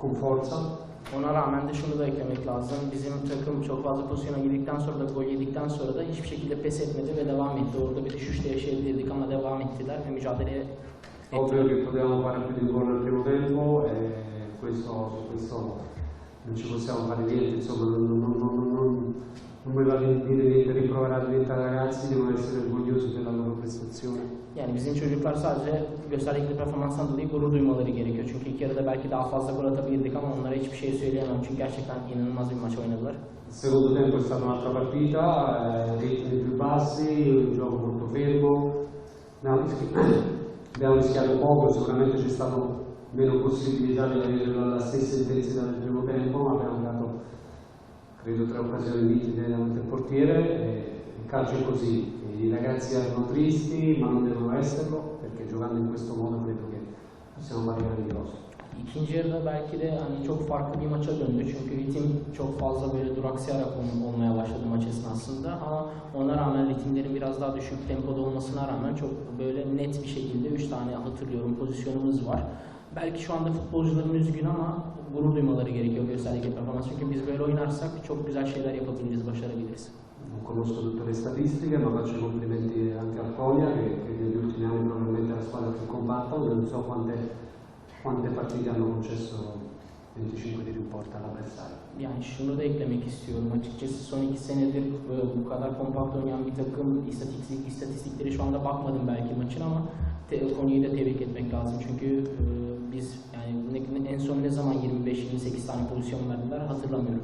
con forza. Ona rağmen de şunu da eklemek lazım. Bizim takım çok fazla pozisyona girdikten sonra da gol yedikten sonra da hiçbir şekilde pes etmedi ve devam etti. Orada bir düşüş de yaşayabilirdik ama devam ettiler ve mücadeleye Ovvio che potevamo fare più di gol nel primo tempo e questo, questo non ci possiamo fare niente, insomma non, non, non, non, non, non mi va di dire niente, rimproverare niente ai ragazzi, devono essere orgogliosi della loro. Yani bizim çocuklar sadece gösterdikleri performanstan dolayı gurur duymaları gerekiyor. Çünkü ilk yarıda belki daha fazla gol atabilirdik ama onlara hiçbir şey söyleyemem. Çünkü gerçekten inanılmaz bir maç oynadılar. Secondo tempo è stata un'altra partita, eh, ritmi più bassi, un gioco molto fermo, abbiamo rischi- abbiamo rischiato poco, sicuramente c'è stato meno possibilità di avere la stessa intensità del primo tempo, ma abbiamo dato credo tre occasioni nitide davanti al portiere calcio è così, i ragazzi erano tristi ma non devono esserlo perché giocando in questo modo credo che possiamo fare grandi cose. İkinci yarıda belki de hani çok farklı bir maça döndü. Çünkü ritim çok fazla böyle duraksayarak ol- olmaya başladı maç esnasında. Ama ona rağmen ritimlerin biraz daha düşük tempoda olmasına rağmen çok böyle net bir şekilde 3 tane hatırlıyorum pozisyonumuz var. Belki şu anda futbolcuların üzgün ama gurur duymaları gerekiyor gösterdikleri performans. Çünkü biz böyle oynarsak çok güzel şeyler yapabiliriz, başarabiliriz. Non conosco tutte le statistiche, ma faccio i complimenti anche al Konya, che, che negli ultimi anni probabilmente è la squadra più compatta, non so quante, quante partite hanno concesso 25 di riporta all'avversario. Yani şunu da eklemek istiyorum. Açıkçası son iki senedir bu kadar kompakt oynayan bir takım istatistik, istatistikleri şu anda bakmadım belki maçın ama te, Konya'yı da tebrik etmek lazım. Çünkü e, biz yani en son ne zaman 25-28 tane pozisyon verdiler hatırlamıyorum.